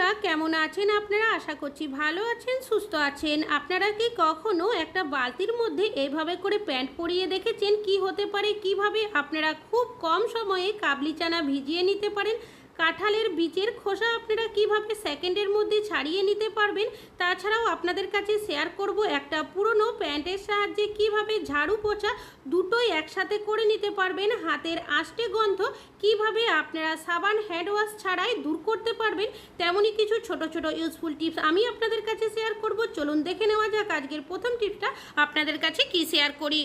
বন্ধুরা, কেমন আছেন আপনারা? আশা করছি ভালো আছেন, সুস্থ আছেন। আপনারা কি কখনো একটা বালতির মধ্যে এইভাবে করে প্যান্ট পরিয়ে দেখেছেন? কি হতে পারে? কীভাবে আপনারা খুব কম সময়ে কাবলি চানা ভিজিয়ে নিতে পারেন? কাঁঠালের বীজের খোসা আপনারা কীভাবে সেকেন্ডের মধ্যে ছাড়িয়ে নিতে পারবেন? তাছাড়াও আপনাদের কাছে শেয়ার করব একটা পুরনো প্যান্টের সাহায্যে কীভাবে ঝাড়ু পোছা দুটোই একসাথে করে নিতে পারবেন। হাতের আষ্টে গন্ধ কীভাবে আপনারা সাবান হ্যান্ড ওয়াশ ছাড়াই দূর করতে পারবেন, তেমনই কিছু ছোট ছোট ইউজফুল টিপস আমি আপনাদের কাছে শেয়ার করব। চলুন দেখে নেওয়া যাক আজকের প্রথম টিপসটা আপনাদের কাছে কি শেয়ার করি?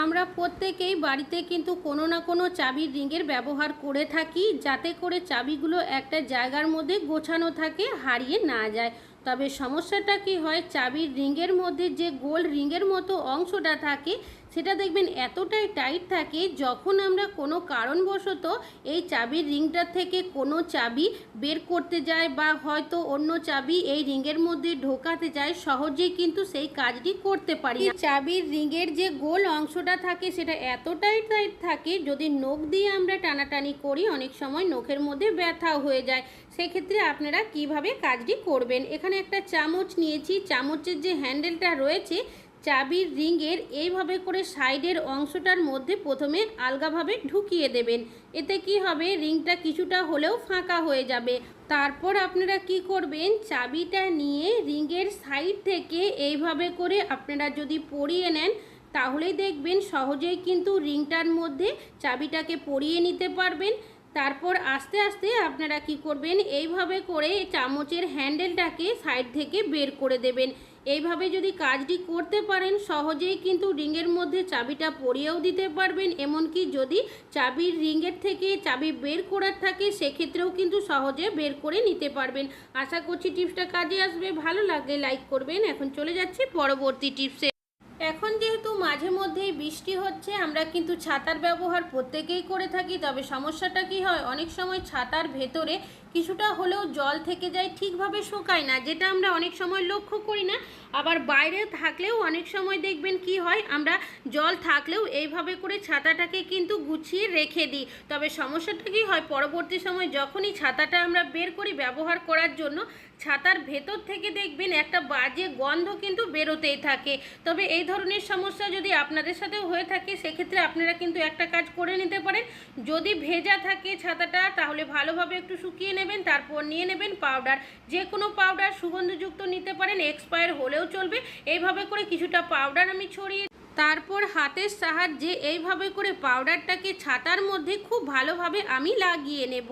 আমরা প্রত্যেকেই বাড়িতে কিন্তু কোনো না কোনো চাবির রিংয়ের ব্যবহার করে থাকি, যাতে করে চাবিগুলো একটা জায়গার মধ্যে গোছানো থাকে, হারিয়ে না যায়। তবে সমস্যাটা কি হয়, চাবির রিংয়ের মধ্যে যে গোল রিংয়ের মতো অংশটা থাকে, সেটা দেখবেন এতটাই টাইট থাকে, যখন আমরা কোনো কারণবশত এই চাবির রিংটার থেকে কোনো চাবি বের করতে যাই বা হয়তো অন্য চাবি এই রিংয়ের মধ্যে ঢোকাতে যায় সহজেই কিন্তু সেই কাজটি করতে পারি চাবির রিংয়ের যে গোল অংশটা থাকে, সেটা এতটাই টাইট থাকে, যদি নখ দিয়ে আমরা টানাটানি করি, অনেক সময় নখের মধ্যে ব্যথাও হয়ে যায়। সেক্ষেত্রে আপনারা কীভাবে কাজটি করবেন? এখানে একটা চামচ নিয়েছি। চামচের যে হ্যান্ডেলটা রয়েছে, চাবির রিংয়ের এইভাবে করে সাইডের অংশটার মধ্যে প্রথমে আলগাভাবে ঢুকিয়ে দেবেন। এতে কি হবে? রিংটা কিছুটা হলেও ফাঁকা হয়ে যাবে। তারপর আপনারা কি করবেন? চাবিটা নিয়ে রিংয়ের সাইড থেকে এইভাবে করে আপনারা যদি পরিয়ে নেন, তাহলেই দেখবেন সহজেই কিন্তু রিংটার মধ্যে চাবিটাকে পরিয়ে নিতে পারবেন। তারপর আস্তে আস্তে আপনারা কি করবেন? এইভাবে করে চামচের হ্যান্ডেলটাকে সাইড থেকে বের করে দেবেন। এইভাবে যদি কাজটি করতে পারেন, সহজেই কিন্তু রিংয়ের মধ্যে চাবিটা পরিয়েও দিতে পারবেন। এমনকি যদি চাবির রিংয়ের থেকে চাবি বের করার থাকে, সেক্ষেত্রেও কিন্তু সহজে বের করে নিতে পারবেন। আশা করছি টিপসটা কাজে আসবে। ভালো লাগলে লাইক করবেন। এখন চলে যাচ্ছি পরবর্তী টিপসে। এখন যেহেতু মাঝে মধ্যেই বৃষ্টি হচ্ছে, আমরা কিন্তু ছাতার ব্যবহার প্রত্যেকেই করে থাকি, তবে সমস্যাটা কি হয়? অনেক সময় ছাতার ভেতরে কিছুটা হলেও জল থেকে যায়, ঠিকভাবে শোকায় না, যেটা আমরা অনেক সময় লক্ষ্য করি না। আবার বাইরে থাকলেও অনেক সময় দেখবেন কি হয়, আমরা জল থাকলেও এইভাবে করে ছাতাটাকে কিন্তু গুছিয়ে রেখে দিই। তবে সমস্যাটা কি হয়? পরবর্তী সময় যখনই ছাতাটা আমরা বের করি ব্যবহার করার জন্য ছাতার ভেতর থেকে দেখবেন একটা বাজে গন্ধ কিন্তু বেরোতেই থাকে। তবে এই ধরনের সমস্যা যদি আপনাদের সাথে হয়ে থাকে, সেক্ষেত্রে আপনারা কিন্তু একটা কাজ করে নিতে পারেন। যদি ভেজা থাকে ছাতাটা, তাহলে ভালোভাবে একটু শুকিয়ে নেবেন, তারপর নিয়ে নেবেন পাউডার। যে কোনো পাউডার সুগন্ধযুক্ত নিতে পারেন, এক্সপায়ার হলেও চলবে। এইভাবে করে কিছুটা পাউডার আমি ছড়িয়ে তারপর হাতের সাহায্যে এইভাবে করে পাউডারটাকে ছাতার মধ্যে খুব ভালোভাবে আমি লাগিয়ে নেব।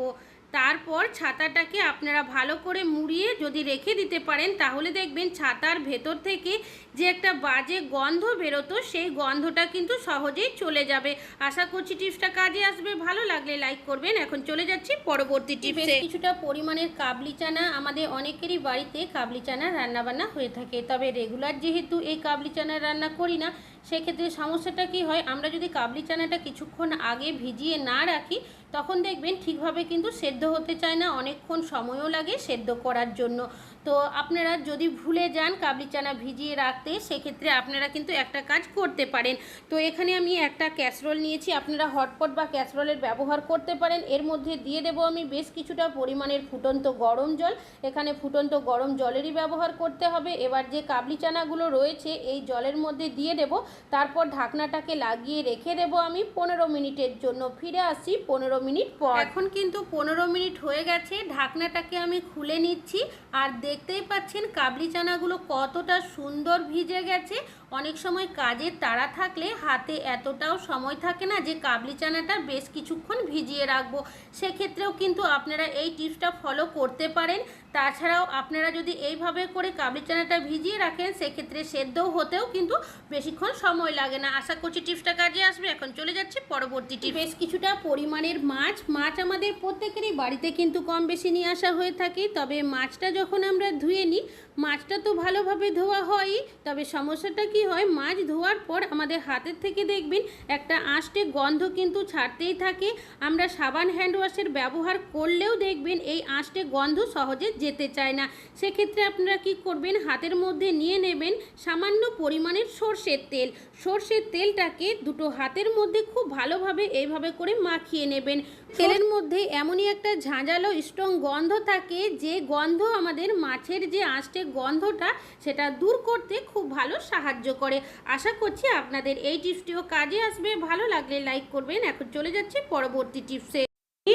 তারপর ছাতাটাকে আপনারা ভালো করে মুড়িয়ে যদি রেখে দিতে পারেন তাহলে দেখবেন ছাতার ভেতর থেকে যে একটা বাজে গন্ধ বেরোতো সেই গন্ধটা কিন্তু সহজেই চলে যাবে। আশা করছি টিপসটা কাজে আসবে। ভালো লাগলে লাইক করবেন। এখন চলে যাচ্ছি পরবর্তী টিপসে। কিছুটা পরিমাণের কাবলি চানা আমাদের অনেকেরই বাড়িতে কাবলি চানা রান্নাবান্না হয়ে থাকে। তবে রেগুলার যেহেতু এই কাবলি চানা রান্না করি না সেক্ষেত্রে সমস্যাটা কি হয়, আমরা যদি কাবলি চানাটা কিছুক্ষণ আগে ভিজিয়ে না রাখি, তখন দেখবেন ঠিকভাবে কিন্তু সেদ্ধ হতে চায় না, অনেকক্ষণ সময়ও লাগে সেদ্ধ করার জন্য। তো আপনারা যদি ভুলে যান কাবলি চানা ভিজিয়ে রাখতে, সেক্ষেত্রে আপনারা কিন্তু একটা কাজ করতে পারেন। তো এখানে আমি একটা ক্যাসরোল নিয়েছি, আপনারা হটপট বা ক্যাসরোলের ব্যবহার করতে পারেন। এর মধ্যে দিয়ে দেবো আমি বেশ কিছুটা পরিমাণের ফুটন্ত গরম জল। এখানে ফুটন্ত গরম জলেরই ব্যবহার করতে হবে। এবার যে কাবলি চানাগুলো রয়েছে, এই জলের মধ্যে দিয়ে দেব তারপর ঢাকনাটাকে লাগিয়ে রেখে দেবো আমি পনেরো মিনিটের জন্য। ফিরে আসছি পনেরো মিনিট পর। এখন কিন্তু পনেরো মিনিট হয়ে গেছে, ঢাকনাটাকে আমি খুলে নিচ্ছি। আর দেখতেই পাচ্ছেন কাবলি চানাগুলো কতটা সুন্দর ভিজে গেছে। অনেক সময় কাজের তাড়া থাকলে হাতে এতটাও সময় থাকে না যে কাবলি চানাটা বেশ কিছুক্ষণ ভিজিয়ে রাখব। সেক্ষেত্রেও কিন্তু আপনারা এই টিপসটা ফলো করতে পারেন। তাছাড়াও আপনারা যদি এইভাবে করে কাবলি চানাটা ভিজিয়ে রাখেন, সেক্ষেত্রে সেদ্ধও হতেও কিন্তু বেশিক্ষণ সময় লাগে না। আশা করছি টিপসটা কাজে আসবে। এখন চলে যাচ্ছে পরবর্তী টিপ বেশ কিছুটা পরিমাণের মাছ। মাছ আমাদের প্রত্যেকেরই বাড়িতে কিন্তু কম বেশি নিয়ে আসা হয়ে থাকে। তবে মাছটা যখন আমরা ধুয়ে নিই মাছটা তো ভালোভাবে ধোয়া হয়ই, তবে সমস্যাটা কি হয়, মাছ ধোয়ার পর আমাদের হাতের থেকে দেখবেন একটা আঁশটে গন্ধ কিন্তু ছাড়তেই থাকে। আমরা সাবান হ্যান্ড ওয়াশের ব্যবহার করলেও দেখবেন এই আঁশটে গন্ধ সহজে যেতে চায় না। সেক্ষেত্রে আপনারা কি করবেন, হাতের মধ্যে নিয়ে নেবেন সামান্য পরিমাণের সর্ষের তেল। সর্ষের তেলটাকে দুটো হাতের মধ্যে খুব ভালোভাবে এইভাবে করে মাখিয়ে নেবেন। তেলের মধ্যে এমনই একটা ঝাঁঝালো স্ট্রং গন্ধ থাকে, যে গন্ধ আমাদের মাছের যে আঁশটে গন্ধটা সেটা দূর করতে খুব ভালো সাহায্য করে। আশা করছি আপনাদের এই টিপসটিও কাজে আসবে। ভালো লাগলে লাইক করবেন। এখন চলে যাচ্ছি পরবর্তী টিপসে।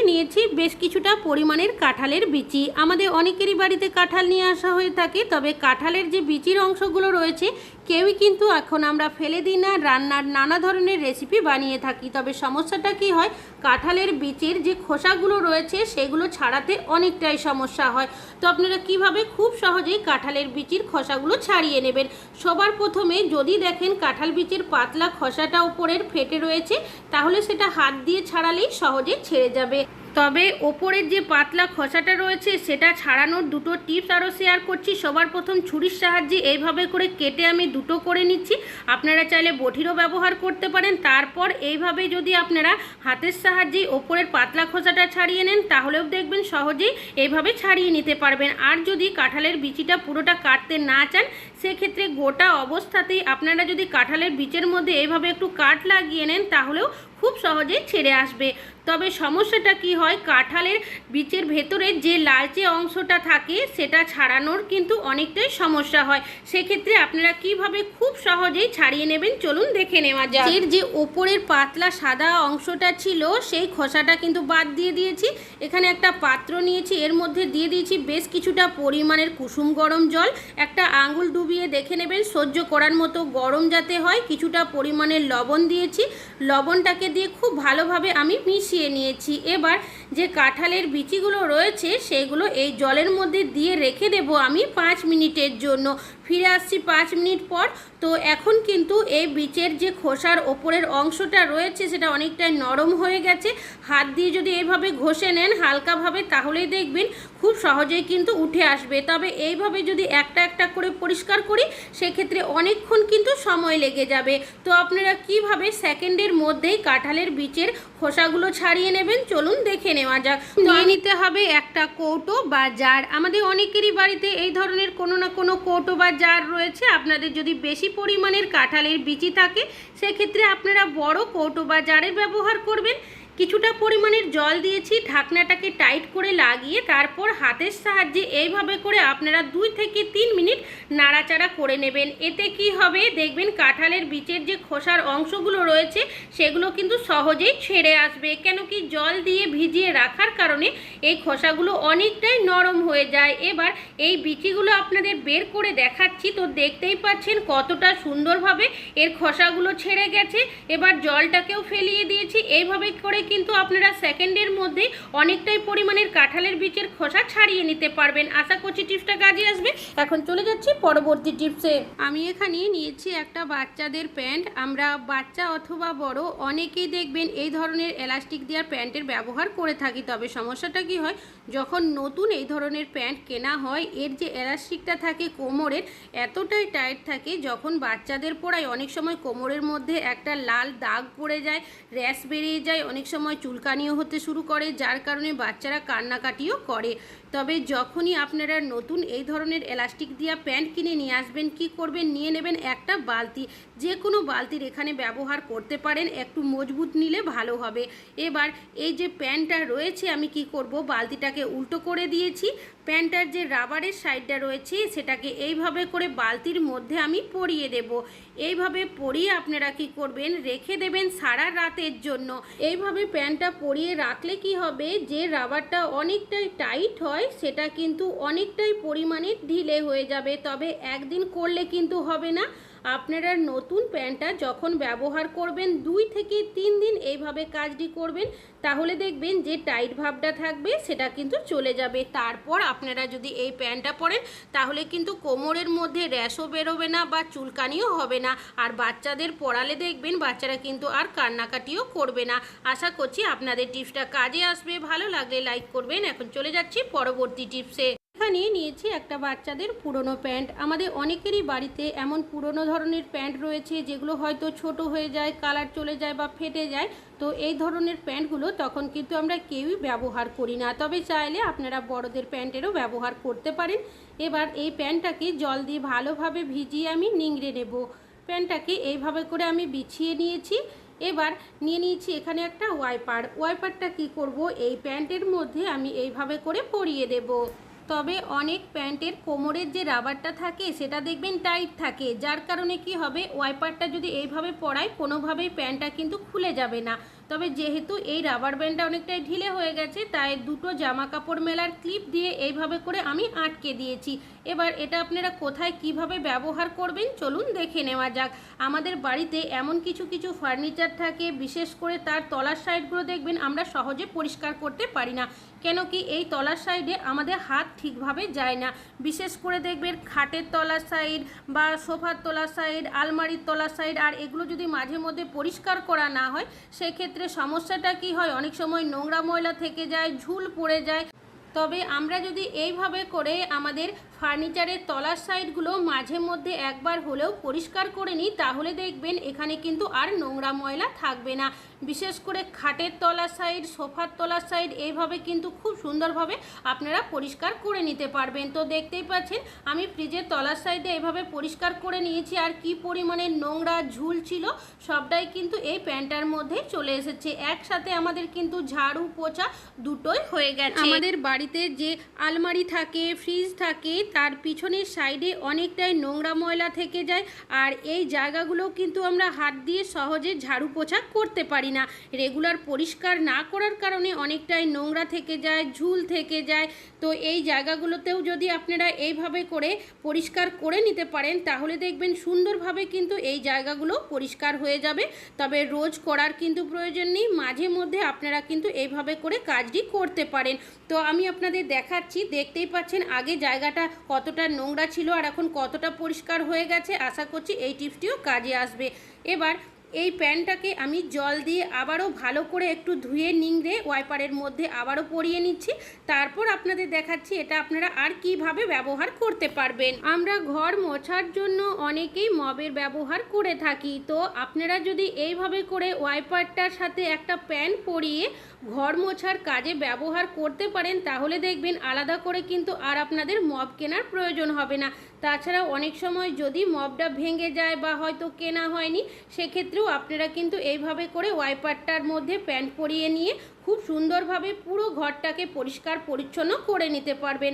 নিয়েছি বেশ কিছুটা পরিমাণের কাঁঠালের বিচি। আমাদের অনেকেরই বাড়িতে কাঁঠাল নিয়ে আসা হয়ে থাকে, তবে কাঁঠালের যে বিচির অংশগুলো রয়েছে, কেউই কিন্তু এখন আমরা ফেলে দিই না, রান্নার নানা ধরনের রেসিপি বানিয়ে থাকি। তবে সমস্যাটা কি হয়, কাঁঠালের বিচির যে খোসাগুলো রয়েছে, সেগুলো ছাড়াতে অনেকটাই সমস্যা হয়। তো আপনারা কীভাবে খুব সহজেই কাঁঠালের বিচির খোসাগুলো ছাড়িয়ে নেবেন? সবার প্রথমে যদি দেখেন কাঁঠাল বিচির পাতলা খোসাটা উপরের ফেটে রয়েছে, তাহলে সেটা হাত দিয়ে ছাড়ালেই সহজে ছেড়ে যাবে। তবে ওপরের যে পাতলা খসাটা রয়েছে, সেটা ছাড়ানোর দুটো টিপস আরও শেয়ার করছি। সবার প্রথম ছুরির সাহায্যে এইভাবে করে কেটে আমি দুটো করে নিচ্ছি। আপনারা চাইলে বটিরও ব্যবহার করতে পারেন। তারপর এইভাবে যদি আপনারা হাতের সাহায্যে ওপরের পাতলা খোসাটা ছাড়িয়ে নেন, তাহলেও দেখবেন সহজেই এইভাবে ছাড়িয়ে নিতে পারবেন। আর যদি কাঁঠালের বিচিটা পুরোটা কাটতে না চান, সেক্ষেত্রে গোটা অবস্থাতেই আপনারা যদি কাঁঠালের বিচের মধ্যে এইভাবে একটু কাট লাগিয়ে নেন, তাহলেও খুব সহজেই ছেড়ে আসবে। তবে সমস্যাটা কি হয় কাঁঠালের বীজের ভেতরে যে লালচে অংশটা থাকে সেটা ছাড়ানোর কিন্তু অনেকটাই সমস্যা হয়। সেক্ষেত্রে আপনারা কীভাবে খুব সহজেই ছাড়িয়ে নেবেন চলুন দেখে নেওয়া যাক। এর যে ওপরের পাতলা সাদা অংশটা ছিল, সেই খোসাটা কিন্তু বাদ দিয়ে দিয়েছি। এখানে একটা পাত্র নিয়েছি, এর মধ্যে দিয়ে দিয়েছি বেশ কিছুটা পরিমাণের কুসুম গরম জল। একটা আঙ্গুল ডুবিয়ে দেখে নেবেন, সহ্য করার মতো গরম যাতে হয়, কিছুটা পরিমাণের লবণ দিয়েছি। লবণটাকে দিয়ে খুব ভালোভাবে আমি মিশিয়ে নিয়েছি। এবার যে কাঁঠালের বিচিগুলো রয়েছে, সেগুলো এই জলের মধ্যে দিয়ে রেখে দেব আমি পাঁচ মিনিটের জন্য। ফিরে আসছি পাঁচ মিনিট পর। তো এখন কিন্তু এই বীচের যে খোসার ওপরের অংশটা রয়েছে সেটা অনেকটাই নরম হয়ে গেছে। হাত দিয়ে যদি এইভাবে ঘষে নেন হালকাভাবে তাহলেই দেখবেন খুব সহজেই কিন্তু উঠে আসবে। তবে এইভাবে যদি একটা একটা করে পরিষ্কার করি সেক্ষেত্রে অনেকক্ষণ কিন্তু সময় লেগে যাবে। তো আপনারা কীভাবে সেকেন্ডের মধ্যেই কাঁঠালের বীচের খোসাগুলো ছাড়িয়ে নেবেন চলুন দেখে নেওয়া যাক। নিয়ে নিতে হবে একটা কৌটো বা জার। আমাদের অনেকেরই বাড়িতে এই ধরনের কোনো না কোনো কৌটো বা জার রয়েছে, আপনাদের যদি বেশি পরিমাণের কাঁঠালের বিচি থাকে, সেক্ষেত্রে আপনারা বড় কৌটো বা জারের ব্যবহার করবেন। কিছুটা পরিমাণের জল দিয়েছি, ঢাকনাটাকে টাইট করে লাগিয়ে তারপর হাতের সাহায্যে এইভাবে করে আপনারা দুই থেকে তিন মিনিট নাড়াচাড়া করে নেবেন। এতে কি হবে? দেখবেন কাঁঠালের বীচের যে খোসার অংশগুলো রয়েছে, সেগুলো কিন্তু সহজেই ছেড়ে আসবে। কেন কি জল দিয়ে ভিজিয়ে রাখার কারণে এই খোসাগুলো অনেকটাই নরম হয়ে যায়। এবার এই বিচিগুলো আপনাদের বের করে দেখাচ্ছি, তো দেখতেই পাচ্ছেন কতটা সুন্দরভাবে এর খোসাগুলো ছেড়ে গেছে। এবার জলটাকেও ফেলিয়ে দিয়েছি। এইভাবে করে কিন্তু আপনারা সেকেন্ডের মধ্যেই অনেকটাই পরিমাণের কাঁঠালের বীজের খোসা ছাড়িয়ে নিতে পারবেন। আশা করছি টিপসটা কাজে আসবে। এখন চলে যাচ্ছি পরবর্তী টিপসে আমি এখানে নিয়েছি একটা বাচ্চাদের প্যান্ট। আমরা বাচ্চা অথবা বড় অনেকেই দেখবেন এই ধরনের এলাস্টিক দেওয়ার প্যান্টের ব্যবহার করে থাকি। তবে সমস্যাটা কি হয়? যখন নতুন এই ধরনের প্যান্ট কেনা হয়, এর যে এলাস্টিকটা থাকে কোমরের, এতটাই টাইট থাকে, যখন বাচ্চাদের পরায় অনেক সময় কোমরের মধ্যে একটা লাল দাগ পড়ে যায় র্যাশ বেরিয়ে যায়, অনেক সময় চুলকানিও হতে শুরু করে যার কারণে বাচ্চারা কান্নাকাটিও করে। তবে যখনই আপনারা নতুন এই ধরনের এলাস্টিক দিয়া প্যান্ট কিনে নিয়ে আসবেন, কি করবেন? নিয়ে নেবেন একটা বালতি। যে কোনো বালতির এখানে ব্যবহার করতে পারেন, একটু মজবুত নিলে ভালো হবে। এবার এই যে প্যান্টটা রয়েছে, আমি কি করব? বালতিটাকে উল্টো করে দিয়েছি। প্যান্টটার যে রাবারের সাইডটা রয়েছে, সেটাকে এইভাবে করে বালতির মধ্যে আমি পরিয়ে দেব। এইভাবে পরিয়ে আপনারা কি করবেন? রেখে দেবেন সারা রাতের জন্য। এইভাবে প্যান্টটা পরিয়ে রাখলে কি হবে? যে রাবারটা অনেকটাই টাইট হয় সেটা কিন্তু অনেকটাই পরিমাণে ঢিলে হয়ে যাবে। তবে একদিন করলে কিন্তু হবে না। আপনারা নতুন প্যান্টটা যখন ব্যবহার করবেন দুই থেকে তিন দিন এইভাবে কাজটি করবেন, তাহলে দেখবেন যে টাইট ভাবটা থাকবে, সেটা কিন্তু চলে যাবে। তারপর আপনারা যদি এই প্যান্টটা পরেন, তাহলে কিন্তু কোমরের মধ্যে র্যাশও বেরোবে না বা চুলকানিও হবে না। আর বাচ্চাদের পড়ালে দেখবেন বাচ্চারা কিন্তু আর কান্নাকাটিও করবে না। আশা করছি আপনাদের টিপসটা কাজে আসবে। ভালো লাগলে লাইক করবেন। এখন চলে যাচ্ছি পরবর্তী টিপসে। এখানে নিয়েছি একটা বাচ্চাদের পুরনো প্যান্ট। আমাদের অনেকেরই বাড়িতে এমন পুরনো ধরনের প্যান্ট রয়েছে, যেগুলো হয়তো ছোট হয়ে যায়, কালার চলে যায় বা ফেটে যায়। তো এই ধরনের প্যান্টগুলো তখন কিন্তু আমরা কেউই ব্যবহার করি না। তবে চাইলে আপনারা বড়দের প্যান্টেরও ব্যবহার করতে পারেন। এবার এই প্যান্টটাকে জল দিয়ে ভালোভাবে ভিজিয়ে আমি নিংড়ে নেব। প্যান্টটাকে এইভাবে করে আমি বিছিয়ে নিয়েছি। এবার নিয়ে নিয়েছি এখানে একটা ওয়াইপার। ওয়াইপারটা কি করব? এই প্যান্টের মধ্যে আমি এইভাবে করে পরিয়ে দেব। তবে অনেক প্যান্টের কোমরের যে রাবারটা থাকে, সেটা দেখবেন টাইট থাকে। যার কারণে কি হবে, ওয়াইপারটা যদি এইভাবে পরায়, কোনোভাবেই প্যান্টটা কিন্তু খুলে যাবে না। তবে যেহেতু এই রাবার ব্যান্ডটা অনেকটাই ঢিলে হয়ে গেছে, তাই দুটো জামা কাপড় মেলার ক্লিপ দিয়ে এইভাবে করে আমি আটকে দিয়েছি। এবার এটা আপনারা কোথায় কীভাবে ব্যবহার করবেন, চলুন দেখে নেওয়া যাক। আমাদের বাড়িতে এমন কিছু কিছু ফার্নিচার থাকে, বিশেষ করে তার তলার সাইডগুলো দেখবেন আমরা সহজে পরিষ্কার করতে পারি না। কেন কি এই তলার সাইডে আমাদের হাত ঠিকভাবে যায় না। বিশেষ করে দেখবেন খাটের তলার সাইড বা সোফার তলার সাইড, আলমারির তলার সাইড, আর এগুলো যদি মাঝে মধ্যে পরিষ্কার করা না হয়, সেক্ষেত্রে সমস্যাটা কি হয়? অনেক সময় নোংরা ময়লা থেকে যায়, ঝুল পড়ে যায়। তবে আমরা যদি এইভাবে করে আমাদের ফার্নিচারের তলার সাইডগুলো মাঝে মধ্যে একবার হলেও পরিষ্কার করে নিই, তাহলে দেখবেন এখানে কিন্তু আর নোংরা ময়লা থাকবে না। বিশেষ করে খাটের তলার সাইড, সোফার তলার সাইড এইভাবে কিন্তু খুব সুন্দরভাবে আপনারা পরিষ্কার করে নিতে পারবেন। তো দেখতেই পাচ্ছেন, আমি ফ্রিজের তলার সাইডে এভাবে পরিষ্কার করে নিয়েছি, আর কি পরিমাণে নোংরা ঝুল ছিল সবটাই কিন্তু এই প্যান্টার মধ্যে চলে এসেছে। একসাথে আমাদের কিন্তু ঝাড়ু পোছা দুটোই হয়ে গেছে। আমাদের বাড়িতে যে আলমারি থাকে, ফ্রিজ থাকে তার পিছনের সাইডে অনেকটাই নোংরা ময়লা থেকে যায় আর এই জায়গাগুলো কিন্তু আমরা হাত দিয়ে সহজে ঝাড়ু পোছা করতে পারি না। রেগুলার পরিষ্কার না করার কারণে অনেকটাই নোংরা থেকে যায়, ঝুল থেকে যায়। তো এই জায়গাগুলোতেও যদি আপনারা এইভাবে করে পরিষ্কার করে নিতে পারেন, তাহলে দেখবেন সুন্দরভাবে কিন্তু এই জায়গাগুলো পরিষ্কার হয়ে যাবে। তবে রোজ করার কিন্তু প্রয়োজন নেই, মাঝে মধ্যে আপনারা কিন্তু এইভাবে করে কাজটি করতে পারেন। তো আমি আপনাদের দেখাচ্ছি, দেখতেই পাচ্ছেন আগে জায়গাটা কতটা নোংরা ছিল আর এখন কতটা পরিষ্কার হয়ে গেছে, আশা করছি এই টিপসটিও কাজে আসবে। এবার এই প্যানটাকে আমি জল দিয়ে আবারও ভালো করে একটু ধুয়ে নিংড়ে ওয়াইপারের মধ্যে আবারও পরিয়ে নিচ্ছি। তারপর আপনাদের দেখাচ্ছি এটা আপনারা আর কীভাবে ব্যবহার করতে পারবেন। আমরা ঘর মোছার জন্য অনেকেই মবের ব্যবহার করে থাকি। তো আপনারা যদি এইভাবে করে ওয়াইপারটার সাথে একটা প্যান পরিয়ে ঘর মোছার কাজে ব্যবহার করতে পারেন, তাহলে দেখবেন আলাদা করে কিন্তু আর আপনাদের মব কেনার প্রয়োজন হবে না। তাছাড়া অনেক সময় যদি মবটা ভেঙে যায় বা হয়তো কেনা হয়নি, সেক্ষেত্রেও আপনারা কিন্তু এইভাবে করে ওয়াইপারটার মধ্যে প্যান্ট পরিয়ে নিয়ে খুব সুন্দরভাবে পুরো ঘরটাকে পরিষ্কার পরিচ্ছন্ন করে নিতে পারবেন।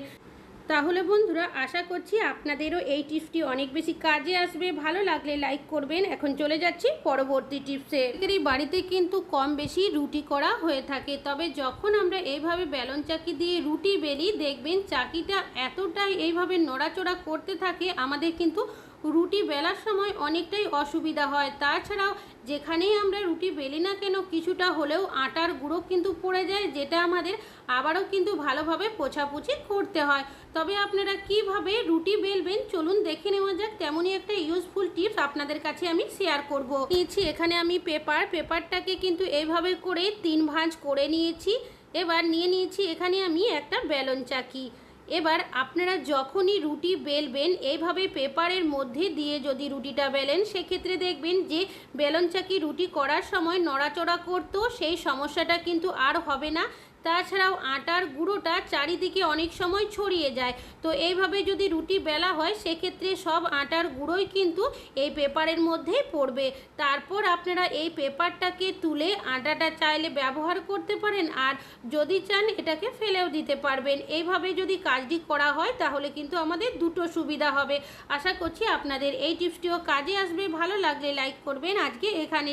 তাহলে বন্ধুরা, আশা করছি আপনাদেরও এই টিপসটি অনেক বেশি কাজে আসবে। ভালো লাগলে লাইক করবেন। এখন চলে যাচ্ছি পরবর্তী টিপসে। এই বাড়িতে কিন্তু কম বেশি রুটি করা হয়ে থাকে। তবে যখন আমরা এইভাবে বেলন চাকি দিয়ে রুটি বেলি, দেখবেন চাকিটা এতটাই এইভাবে নড়াচড়া করতে থাকে, আমাদের কিন্তু রুটি বেলার সময় অনেকটাই অসুবিধা হয়। তাছাড়াও যেখানেই আমরা রুটি বেলি না কেন, কিছুটা হলেও আটার গুঁড়ো কিন্তু পড়ে যায়, যেটা আমাদের আবারও কিন্তু ভালোভাবে পোছাপুছি করতে হয়। তবে আপনারা কীভাবে রুটি বেলবেন, চলুন দেখে নেওয়া যাক। তেমনই একটা ইউজফুল টিপস আপনাদের কাছে আমি শেয়ার করব। নিয়েছি এখানে আমি পেপার। পেপারটাকে কিন্তু এইভাবে করে তিন ভাঁজ করে নিয়েছি। এবার নিয়ে নিয়েছি এখানে আমি একটা বেলন চাকি। এবার আপনারা যখনই রুটি বেলবেন, এইভাবে পেপারের মধ্যে দিয়ে যদি রুটিটা বেলেন, সেক্ষেত্রে দেখবেন যে বেলন চাকি রুটি করার সময় নড়াচড়া করতো, সেই সমস্যাটা কিন্তু আর হবে না। তাছাড়াও আটার গুঁড়োটা চারিদিকে অনেক সময় ছড়িয়ে যায়। তো এইভাবে যদি রুটি বেলা হয়, সেক্ষেত্রে সব আটার গুঁড়োই কিন্তু এই পেপারের মধ্যেই পড়বে। তারপর আপনারা এই পেপারটাকে তুলে আটাটা চাইলে ব্যবহার করতে পারেন আর যদি চান, এটাকে ফেলেও দিতে পারবেন। এইভাবে যদি কাজটি করা হয়, তাহলে কিন্তু আমাদের দুটো সুবিধা হবে। আশা করছি আপনাদের এই টিপসটিও কাজে আসবে। ভালো লাগলে লাইক করবেন। আজকে এখানে